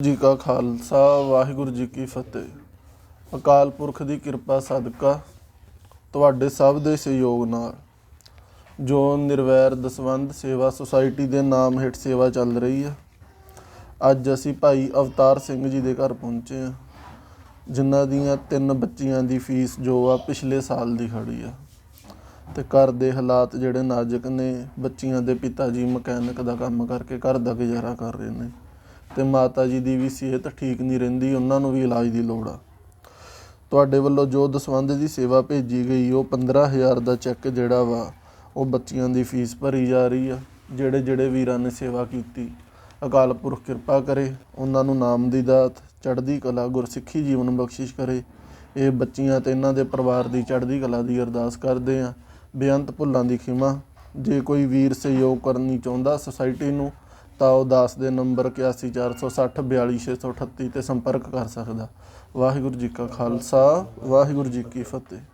ਜੀ ਕਾ ਖਾਲਸਾ, ਵਾਹਿਗੁਰੂ ਜੀ ਕੀ ਫਤਿਹ। ਅਕਾਲ ਪੁਰਖ ਦੀ ਕਿਰਪਾ ਸਦਕਾ ਤੁਹਾਡੇ ਸਭ ਦੇ ਸਹਿਯੋਗ ਨਾਲ। ਜੋ ਨਿਰਵੈਰ ਦਸਵੰਦ ਸੇਵਾ ਸੁਸਾਇਟੀ ਦੇ ਨਾਮ ਹੇਠ ਸੇਵਾ ਚੱਲ ਰਹੀ ਹੈ, ਅੱਜ ਅਸੀਂ ਭਾਈ ਅਵਤਾਰ ਸਿੰਘ ਜੀ ਦੇ ਘਰ ਪਹੁੰਚੇ ਹਾਂ, ਜਿਨ੍ਹਾਂ ਦੀਆਂ ਤਿੰਨ ਬੱਚੀਆਂ ਦੀ ਫੀਸ ਜੋ ਆ ਪਿਛਲੇ ਸਾਲ ਦੀ ਖੜੀ ਆ। ਤੇ ਘਰ ਦੇ ਹਾਲਾਤ ਜਿਹੜੇ ਨਾਜ਼ੁਕ ਨੇ, ਬੱਚੀਆਂ ਦੇ ਪਿਤਾ ਜੀ ਮਕੈਨਿਕ ਦਾ ਕੰਮ ਕਰਕੇ ਘਰ ਦਾ ਗੁਜ਼ਾਰਾ ਕਰ ਰਹੇ ਨੇ। ਤੇ ਮਾਤਾ ਜੀ ਦੀ ਵੀ ਸਿਹਤ ਠੀਕ ਨਹੀਂ ਰਹਿੰਦੀ, ਉਹਨਾਂ ਨੂੰ ਵੀ ਇਲਾਜ ਦੀ ਲੋੜ ਆ। ਤੁਹਾਡੇ ਵੱਲੋਂ ਜੋ ਦਸਵੰਧ ਦੀ ਸੇਵਾ ਭੇਜੀ ਗਈ, ਉਹ 15000 ਦਾ ਚੈੱਕ ਜਿਹੜਾ ਵਾ, ਉਹ ਬੱਚੀਆਂ ਦੀ ਫੀਸ ਭਰੀ ਜਾ ਰਹੀ ਆ। ਜਿਹੜੇ ਜਿਹੜੇ ਵੀਰਾਂ ਨੇ ਸੇਵਾ ਕੀਤੀ, ਅਕਾਲ ਪੁਰਖ ਕਿਰਪਾ ਕਰੇ, ਉਹਨਾਂ ਨੂੰ ਨਾਮ ਦੀ ਦਾਤ, ਚੜ੍ਹਦੀ ਕਲਾ, ਗੁਰਸਿੱਖੀ ਜੀਵਨ ਬਖਸ਼ਿਸ਼ ਕਰੇ। ਇਹ ਬੱਚੀਆਂ ਤੇ ਇਹਨਾਂ ਦੇ ਪਰਿਵਾਰ ਦੀ ਚੜ੍ਹਦੀ ਕਲਾ ਦੀ ਅਰਦਾਸ ਕਰਦੇ ਆ। ਬੇਅੰਤ ਭੁੱਲਾਂ ਦੀ ਖਿਮਾ, ਜੇ ਕੋਈ ਵੀਰ ਸਹਿਯੋਗ ਕਰਨੀ ਚਾਹੁੰਦਾ ਸੁਸਾਇਟੀ ਨੂੰ ਤਾਂ ਉਹ ਦਾਸ ਦੇ ਨੰਬਰ 8146 42638 ਤੇ ਸੰਪਰਕ ਕਰ ਸਕਦਾ। ਵਾਹਿਗੁਰੂ ਜੀ ਕਾ ਖਾਲਸਾ, ਵਾਹਿਗੁਰੂ ਜੀ ਕੀ ਫਤਿਹ।